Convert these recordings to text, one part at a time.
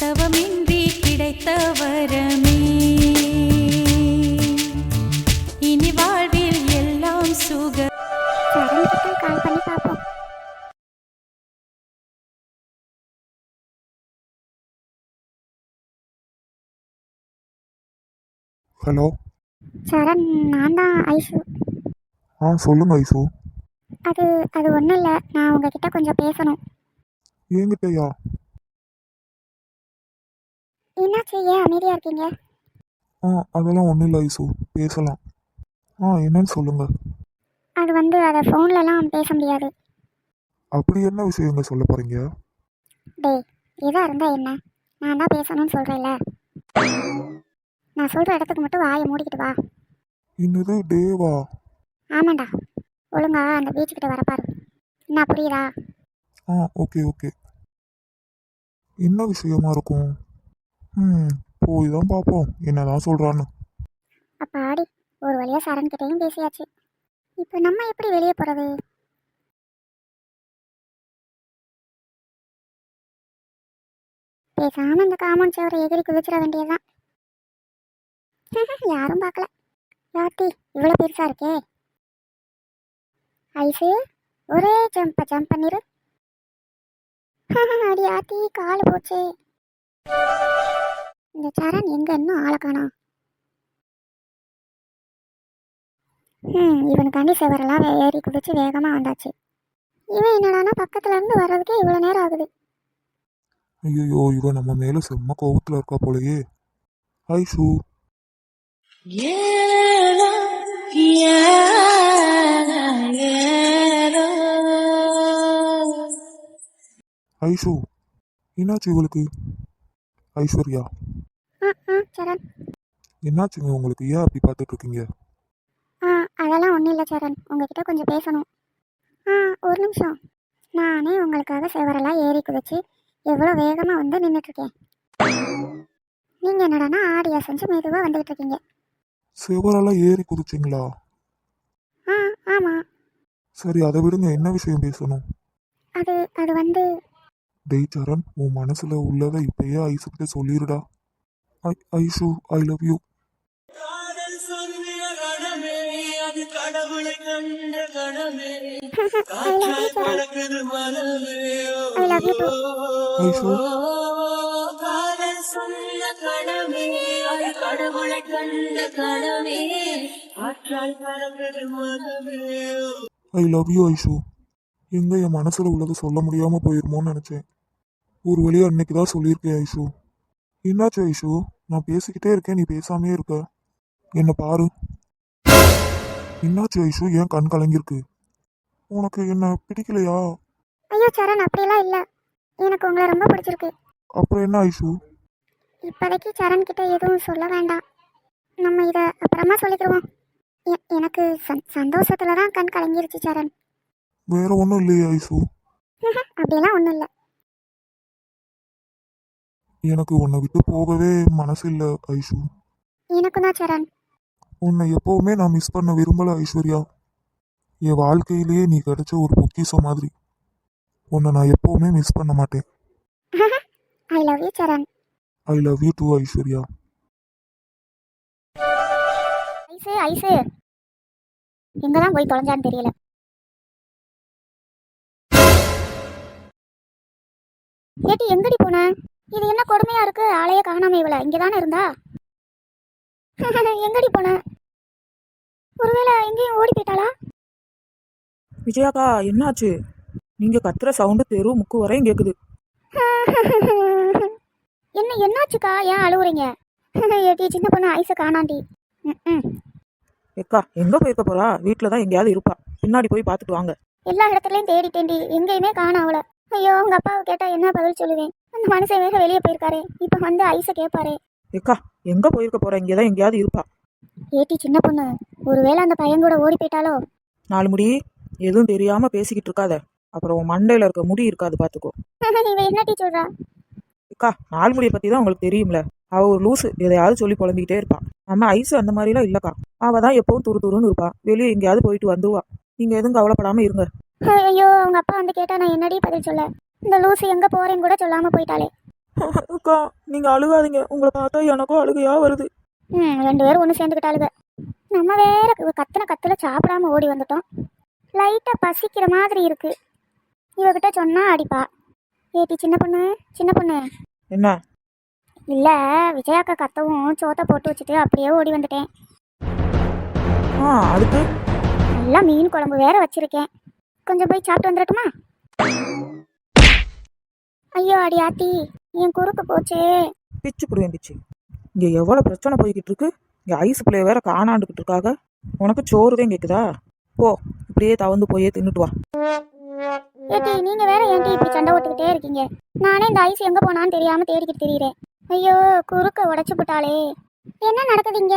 தவமின்றி கிடைத்த வரமே இனி வாழ்வில் எல்லாம் சுக கால் பண்ணி பார்ப்போம். ஹலோ சரண் நான் தான் ஐஷு ஆ சொல்லுங்க ஐசு. அது அது ஒன்றும் இல்லை. நான் உங்ககிட்ட கொஞ்சம் பேசணும். என்கிட்டயா என்னாச்சு? ஏன் அமைதியாக இருக்கீங்க? ஆ அதெல்லாம் ஒன்றும் இல்லை ஐசு. பேசலாம். ஆ என்னன்னு சொல்லுங்க. அது வந்து அதை ஃபோன்லலாம் பேச முடியாது. அப்படி என்ன விஷயங்க சொல்ல போறீங்க? டேய் எதாக இருந்தால் என்ன? நான் தான் பேசணும்னு சொல்கிறேன்ல நான் சொல்கிற இடத்துக்கு மட்டும் வாயை மூடிக்கிட்டு வா. இன்னது டேவா? ஆமாண்டா. ஒழுங்கா அந்த பீச்சுக்கிட்ட வரப்பாரு என்ன புரியுதா? ஆ ஓகே ஓகே. என்ன விஷயமா இருக்கும்? ம் போய் தான் பார்ப்போம். என்னதான் சொல்றான்னு. அப்பாடி ஒரு வழியாக சரண்கிட்டையும் பேசியாச்சு. இப்போ நம்ம எப்படி வெளியே போகிறது பேசாமல் இந்த காமன் சேவரை எகிரி குதிச்சிட வேண்டியதுதான். யாரும் பார்க்கல. யாத்தி இவ்வளோ பெருசாக இருக்கே? ஐசு ஒரே ஜம்ப ஜம்ப் பண்ணிரு அடி ஆத்தி கால் போச்சே. இந்த சரண் எங்க இன்னும் ஆளை காணோம் ம் இவனுக்காண்டி செவரெல்லாம் ஏறி குதிச்சு வேகமாக வந்தாச்சு. இவன் என்னடானா பக்கத்துல இருந்து வர்றதுக்கே இவ்வளோ நேரம் ஆகுது. ஐயோ இவன் நம்ம மேல செம்ம கோவத்துல இருக்கா போலயே. ஐசு ஐசு என்னாச்சு இவளுக்கு? ஐஸ்வர்யா சரண். என்னாச்சுங்க? உங்களுக்கு ஏன் அப்படி பார்த்துட்டு இருக்கீங்க ஆ அதெல்லாம் ஒன்றும் இல்லை சரண். உங்ககிட்ட கொஞ்சம் பேசணும். ஆ ஒரு நிமிஷம். நானே உங்களுக்காக செவரெல்லாம் ஏறி குதிச்சு எவ்வளோ வேகமாக வந்து நின்றுட்டுருக்கேன் நீங்கள் என்னடானா ஆடி அசைஞ்சு மெதுவாக வந்துகிட்டு இருக்கீங்க செவரெல்லாம் ஏறி குதிச்சிங்களா? ஆ ஆமாம் சரி அதை விடுங்க. என்ன விஷயம் பேசணும்? அது அது வந்து டேய் சரண் உன் மனசுல உள்ளதை இப்பயே ஐசுக்கிட்ட சொல்லிருடா. I Aishu I love you Aishu சொன்ன அது கடவுளை கண்ட ஆற்றால் மனமே ஐ லவ் யூ ஐஷு எங்க என் மனசுல உள்ளதை சொல்ல முடியாம போயிருமோன்னு நினைச்சேன். ஒரு வழியா அன்னைக்கு தான் சொல்லியிருக்கேன் ஐஷு என்னாச்சு ஐஷு நான் பேசிக்கிட்டே இருக்கேன் நீ பேசாமே இருக்க. என்ன பாரு. என்னாச்சு ஐஷு ஏன் கண் கலங்கிருக்கு உனக்கு என்ன பிடிக்கலையா? ஐயோ சரண் அப்படிலாம் இல்லை. எனக்கு உங்களை ரொம்ப பிடிச்சிருக்கு. அப்புறம் என்ன ஐஷு? இப்போதைக்கு சரண் கிட்ட எதுவும் சொல்ல வேண்டாம். நம்ம இதை அப்புறமா சொல்லிக்கிடுவோம் எ- எனக்கு சந் சந்தோஷத்துல தான் கண் கலங்கிருச்சு சரண். வேற ஒன்றும் இல்லையே ஐஷு. அப்படியெல்லாம் ஒன்றும் இல்லை. எனக்கு உன்னை விட்டு போகவே மனசு இல்லை ஐஷு. எனக்கும் தான் சரண். உன்னை எப்பவுமே நான் மிஸ் பண்ண விரும்பல ஐஸ்வர்யா. என் வாழ்க்கையிலேயே நீ கிடைச்ச ஒரு பொக்கிஷம் மாதிரி. உன்னை நான் எப்பவுமே மிஸ் பண்ண மாட்டேன். I love you Saran. I love you too Aishwarya. Aishu Aishu. எங்க தான் போய் தொலைஞ்சான்னு தெரியல. ஏட்டி எங்கடி போன? இது என்ன கொடுமையா இருக்கு? ஆளையே காணாம இவள. இங்க தானே இருந்தா? எங்கடி போன? ஒருவேளை எங்கேயும் ஓடி போயிட்டாளா? விஜயாக்கா என்னாச்சு? நீங்க கத்துற சவுண்டு தெரு முக்கு வரையும் கேக்குது. என்ன என்னாச்சுக்கா? ஏன் அழுவுறீங்க? ஏட்டி சின்ன பொண்ணு ஐஸை காணாண்டி. ம் ஏக்கா எங்க போயிருக்க போறா? வீட்டுல தான் எங்கேயாவது இருப்பா. பின்னாடி போய் பார்த்துட்டு வாங்க. எல்லா இடத்துலயும் தேடிட்டேன்டி. எங்கேயுமே காணோம் அவளை. ஐயோ உங்க அப்பாவை கேட்டா என்ன பதில் சொல்லுவேன்? அந்த மனுஷன் வேக வெளியே போயிருக்காரு. இப்ப வந்து ஐஸை கேட்பாரு ஏக்கா எங்க போயிருக்க போறா? இங்கே தான் எங்கேயாவது இருப்பா. ஏட்டி சின்ன பொண்ணு ஒருவேளை அந்த பையன் கூட ஓடி போயிட்டாலோ? நாலு முடி எதுவும் தெரியாம பேசிக்கிட்டு இருக்காத. அப்புறம் உன் மண்டையில இருக்க முடி இருக்காது பாத்துக்கோ. இவ என்னட்டி சொல்றா? அக்கா நாலு முடியை பத்தி தான் உங்களுக்கு தெரியும்ல. அவ ஒரு லூசு எதையாவது சொல்லி புலம்பிக்கிட்டே இருப்பா. நம்ம ஐஸ் அந்த மாதிரிலாம் இல்லக்கா. அவ தான் எப்பவும் துரு துருன்னு இருப்பா. வெளியே எங்கேயாவது போயிட்டு வந்துருவா. நீங்க எதுவும் கவலைப்படாம இருங்க. ஐயோ உங்க அப்பா வந்து கேட்டா நான் என்னடி பதில் சொல்ல? இந்த லூசு எங்க போறேன்னு கூட சொல்லாம போயிட்டாளே. அக்கா நீங்க அழுகாதீங்க. உங்களை பார்த்தா எனக்கும் அழுகையா வருது. ம் ரெண்டு பேரும் ஒன்று சேர்ந்துக்கிட்டாளுங்க நம்ம வேற கத்துன கத்துல சாப்பிடாம ஓடி வந்துட்டோம். லைட்டாக பசிக்கிற மாதிரி இருக்கு. இவகிட்ட சொன்னா அடிப்பா. ஏட்டி சின்ன பொண்ணு? சின்ன பொண்ணு? என்ன? இல்லை விஜயாக்கா கத்தவும் சோத்தை போட்டு வச்சுட்டு அப்படியே ஓடி வந்துட்டேன். அதுக்கு நல்லா மீன் குழம்பு வேற வச்சிருக்கேன். கொஞ்சம் போய் சாப்பிட்டு வந்துடட்டுமா ஐயோ அடி ஆத்தி என் குறுக்கு போச்சே. பிச்சு புடுவேன் பிச்சு இங்க எவ்வளவு பிரச்சனை போய்கிட்டு இருக்கு? இங்க ஐஸ் பிள்ளைய வேற காணாண்டுகிட்டு இருக்காக. உனக்கு சோறு தான் கேக்குதா? போ இப்படியே தவந்து போயே தின்னுட்டு வா. ஏட்டி நீங்க வேற ஏன்டி இப்படி சண்டை ஓட்டுக்கிட்டே இருக்கீங்க? நானே இந்த ஐஸ் எங்க போனான்னு தெரியாம தேடிக்கிட்டு திரியிறேன். ஐயோ குறுக்க உடைச்சு போட்டாளே. என்ன நடக்குதுங்க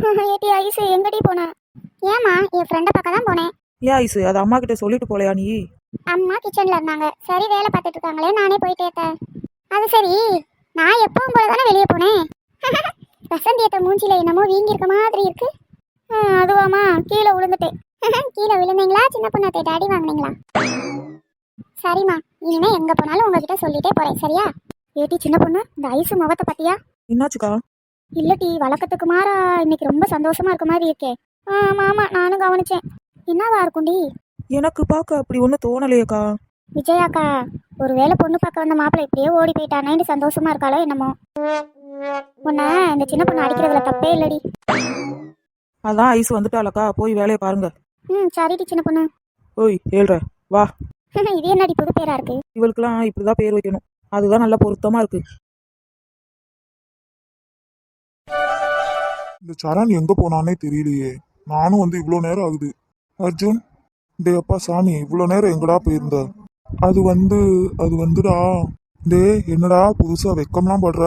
ஏட்டி ஐஸ் எங்கடி போன? ஏமா என் ஃப்ரெண்டை பார்க்க தான் போனேன். ஏன் ஐஸ் அது அம்மா கிட்ட சொல்லிட்டு போலையா நீ? அம்மா கிச்சன்ல இருந்தாங்க. சரி வேலை பார்த்துட்டு இருக்காங்களே. நானே போயிட்டே இருந்தேன். அது சரி. நான் எப்பவும் போல தானே வெளியே போனேன்? வசந்தி ஏத்த மூஞ்சில என்னமோ வீங்கி இருக்க மாதிரி இருக்கு. அதுவாமா கீழே விழுந்துட்டேன். கீழே விழுந்தீங்களா? சின்ன பொண்ணாத்தை அடி வாங்குனீங்களா? சரிம்மா. இனிமே எங்க போனாலும் உங்ககிட்ட சொல்லிட்டே போறேன். சரியா? ஏட்டி சின்ன பொண்ணு இந்த ஐஸ் முகத்தை பத்தியா என்னாச்சுக்கா? இல்லட்டி வழக்கத்துக்கு மாறா. இன்னைக்கு ரொம்ப சந்தோஷமா இருக்க மாதிரி இருக்கே. ஆமா ஆமா நானும் கவனிச்சேன். என்னவா இருக்கும்டி எனக்கு பார்க்க அப்படி ஒன்றும் தோணலையேக்கா. விஜயாக்கா ஒருவேளை பொண்ணு பார்க்க வந்த மாப்பிள்ளை இப்படியே ஓடி போயிட்டானேன்னு சந்தோஷமா இருக்காளோ என்னமோ. உன்னை இந்த சின்ன பொண்ணு அடிக்கிறதுல தப்பே இல்லடி. அதான் ஐஸ் வந்துட்டாலக்கா போய் வேலையை பாருங்க. ம் சரிடி சின்ன பொண்ணு. ஓய் ஏழ்ற வா. இது என்னடி புது பேரா இருக்கு? இவளுக்கெல்லாம் இப்படிதான் பேர் வைக்கணும். அதுதான் நல்லா பொருத்தமா இருக்கு. இந்த சரண் எங்க போனானே தெரியலையே. நானும் வந்து இவ்வளோ நேரம் ஆகுது. அர்ஜுன் டே அப்பா சாமி இவ்வளோ நேரம் எங்கடா போயிருந்த? அது வந்து அது வந்துடா. டே என்னடா புதுசாக வெக்கம்லாம் படுற?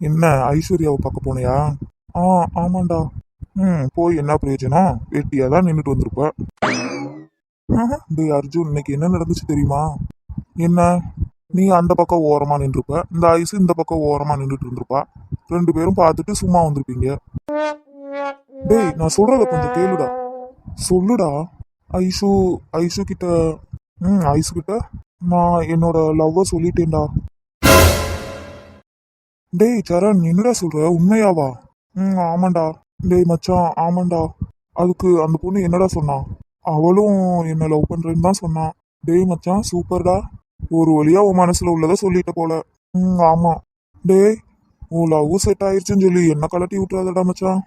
என்ன ஐஸ்வர்யாவை பார்க்க போனியா? ஆ ஆமாண்டா. ம் போய் என்ன பிரயோஜனம்? வெட்டியாக தான் நின்றுட்டு வந்திருப்ப. டே டேய் அர்ஜுன் இன்னைக்கு என்ன நடந்துச்சு தெரியுமா? என்ன? நீ அந்த பக்கம் ஓரமாக நின்றுருப்ப இந்த ஐஸ் இந்த பக்கம் ஓரமாக நின்றுட்டு இருந்திருப்பா. ரெண்டு பேரும் பார்த்துட்டு சும்மா வந்திருப்பீங்க. டேய் நான் சொல்றத கொஞ்சம் கேளுடா. சொல்லுடா. ஐஷு ஐஷு கிட்ட ம் ஐஷு கிட்ட நான் என்னோட லவ்வை சொல்லிட்டேன்டா. டேய் சரண் என்னடா சொல்ற? உண்மையாவா? ம் ஆமாண்டா. டேய் மச்சான் ஆமாண்டா. அதுக்கு அந்த பொண்ணு என்னடா சொன்னா? அவளும் என்ன லவ் பண்றேன்னு தான் சொன்னான் டேய் மச்சான் சூப்பர்டா. ஒரு வழியா உன் மனசுல உள்ளத சொல்லிட்ட போல. ம் ஆமா. டேய் உன் லவ் செட் ஆயிடுச்சுன்னு சொல்லி என்ன கலட்டி விட்டுறாதடா மச்சான்.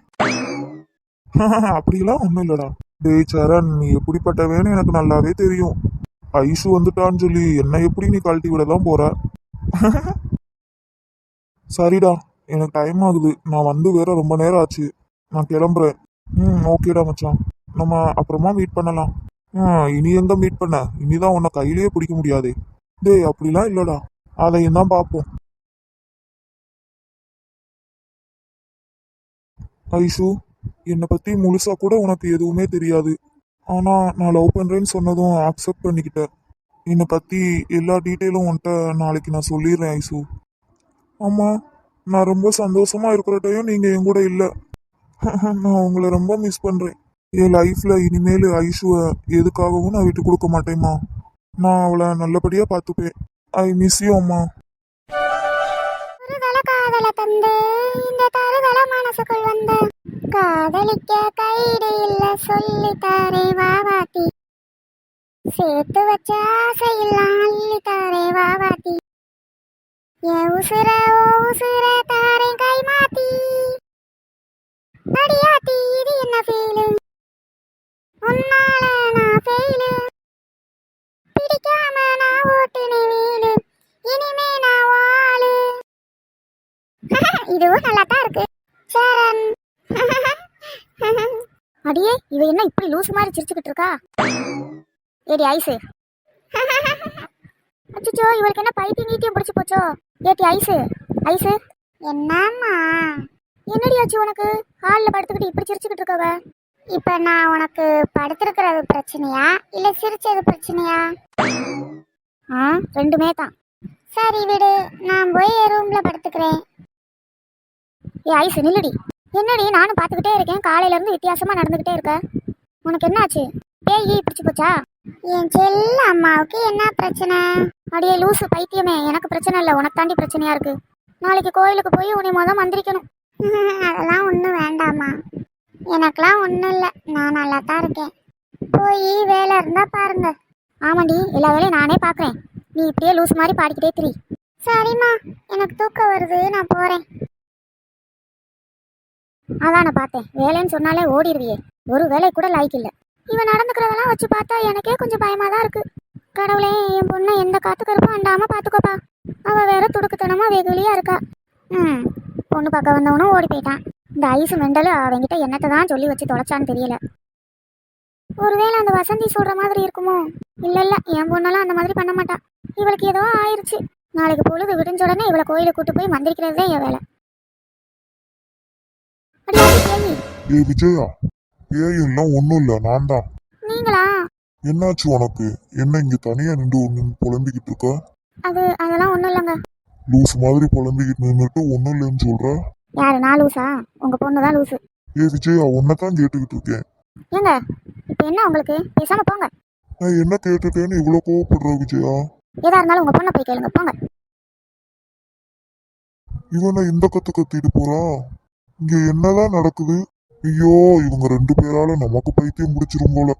அப்படிலாம் ஒன்றும் இல்லைடா. டேய் சரண் நீ எப்படிப்பட்டவேன்னு எனக்கு நல்லாவே தெரியும். ஐஷு வந்துட்டான்னு சொல்லி என்ன எப்படி நீ கழட்டி விட தான் போற? சரிடா எனக்கு டைம் ஆகுது. நான் வந்து வேற ரொம்ப நேரம் ஆச்சு. நான் கிளம்புறேன். ம் ஓகேடா மச்சான். நம்ம அப்புறமா மீட் பண்ணலாம். இனி எங்க மீட் பண்ண? இனிதான் உன்னை கையிலேயே பிடிக்க முடியாதே. டேய் அப்படிலாம் இல்லடா. அதையும் தான் பார்ப்போம். ஐஷு என்னை பற்றி முழுசா கூட உனக்கு எதுவுமே தெரியாது. ஆனால் நான் லவ் பண்ணுறேன்னு சொன்னதும் அக்செப்ட் பண்ணிக்கிட்டேன். என்னை பற்றி எல்லா டீட்டெயிலும் உன்கிட்ட நாளைக்கு நான் சொல்லிடுறேன் ஐசு. ஆமாம் நான் ரொம்ப சந்தோஷமாக இருக்கிற டைம் நீங்கள் என் கூட இல்லை. நான் உங்களை ரொம்ப மிஸ் பண்ணுறேன் என் லைஃப்பில் இனிமேல் ஐஷுவை எதுக்காகவும் நான் விட்டு கொடுக்க மாட்டேம்மா. நான் அவளை நல்லபடியாக பார்த்துப்பேன். ஐ மிஸ் யூ அம்மா. காதல தந்து இந்த தருதல மனசுக்குள் வந்த காதலிக்க கைடு இல்ல சொல்லி தாரே வாவாத்தி சேர்த்து வச்ச ஆசையெல்லாம் அள்ளி தாரே வாவாத்தி என் உசுர ஓ உசுர தாரே கை மாத்தி. அடியாத்தி இது என்ன ஃபீலு உன்னால நான் ஃபெயிலு பிடிக்காம நான் ஓட்டுன வீலு இனிமே நான் வாழு. இதுவும் நல்லா தான் இருக்கு. சரண். அடியே இவ என்ன இப்படி லூசு மாதிரி சிரிச்சுக்கிட்டு இருக்கா? ஏடி ஐசு. அச்சோ இவளுக்கு என்ன பைத்தியம் கீத்தியம் பிடிச்சு போச்சோ? ஏடி ஐசு. ஐசு. என்னம்மா? என்னடி ஆச்சு உனக்கு? ஹாலில் படுத்துக்கிட்டு இப்படி சிரிச்சுக்கிட்டு இருக்கவ? இப்போ நான் உனக்கு படுத்திருக்கிறது பிரச்சனையா? இல்லை சிரிச்சது பிரச்சனையா? ஆ ரெண்டுமே தான். சரி விடு நான் போய் என் ரூம்ல படுத்துக்கிறேன். ஏ ஐஸ் நில்லுடி. என்னடி நானும் பார்த்துக்கிட்டே இருக்கேன். காலையில இருந்து வித்தியாசமா நடந்துகிட்டே இருக்க. உனக்கு என்னாச்சு? பேய் பிடிச்சு போச்சா? என் செல்ல அம்மாவுக்கு என்ன பிரச்சனை? அடியே லூசு பைத்தியமே. எனக்கு பிரச்சனை இல்லை. உனக்கு தாண்டி பிரச்சனையா இருக்கு. நாளைக்கு கோயிலுக்கு போய் உன்னை மொதல் மந்திரிக்கணும். அதெல்லாம் ஒன்றும் வேண்டாமா எனக்கெல்லாம் ஒன்றும் இல்லை. நான் நல்லா தான் இருக்கேன். போய் வேலை இருந்தா பாருங்க. ஆமாண்டி எல்லா வேலையும் நானே பார்க்குறேன் நீ இப்படியே லூஸ் மாதிரி பாடிக்கிட்டே திரி. சரிம்மா. எனக்கு தூக்கம் வருது. நான் போகிறேன் அதான் நான் பார்த்தேன். வேலைன்னு சொன்னாலே ஓடிடுவியே ஒரு வேலை கூட லாய்க்கு இல்லை. இவன் நடந்துக்கிறதெல்லாம் வச்சு பார்த்தா எனக்கே கொஞ்சம் பயமாக தான் இருக்கு. கடவுளே என் பொண்ணை எந்த காத்து கருப்பும் அண்டாம பாத்துக்கோப்பா. அவ வேற துடுக்குத்தனமா வெகுலியா இருக்கா. ம் பொண்ணு பார்க்க வந்தவனும் ஓடி போயிட்டான். இந்த ஐஸ் மெண்டலு அவங்கிட்ட என்னத்தை தான் சொல்லி வச்சு தொலைச்சான்னு தெரியல. ஒருவேளை அந்த வசந்தி சொல்ற மாதிரி இருக்குமோ? இல்ல இல்ல என் பொண்ணெல்லாம் அந்த மாதிரி பண்ண மாட்டான் இவளுக்கு ஏதோ ஆயிருச்சு. நாளைக்கு பொழுது விடிஞ்ச உடனே இவளை கோயிலுக்கு கூட்டு போய் மந்திரிக்கிறதே என் வேலை. ஏ விஜயா பேயெல்லாம் ஒன்றும் இல்லை நான் தான் நீங்களா? என்னாச்சு உனக்கு? என்ன இங்க தனியா நின்று ஒன்று புலம்பிக்கிட்டு இருக்க? அது அதெல்லாம் ஒன்றும் இல்லைங்க. லூஸ் மாதிரி புலம்பிக்கிட்டு நின்றுட்டு ஒன்றும் இல்லைன்னு சொல்ற? யாரு நான் லூசா? உங்க பொண்ணு தான் லூசு. ஏ விஜயா உன்னை தான் கேட்டுக்கிட்டு இருக்கேன். ஏங்க இப்போ என்ன உங்களுக்கு? பேசாம போங்க. நான் என்ன கேட்டுட்டேன்னு இவ்வளோ கோவப்படுற விஜயா? எதா இருந்தாலும் உங்க பொண்ணை போய் கேளுங்க போங்க. இவனை இந்த கத்து கத்திட்டு போறான் இங்க என்னதான் நடக்குது? ஐயோ இவங்க ரெண்டு பேரால நமக்கு பைத்தியம் முடிச்சிரும் போல.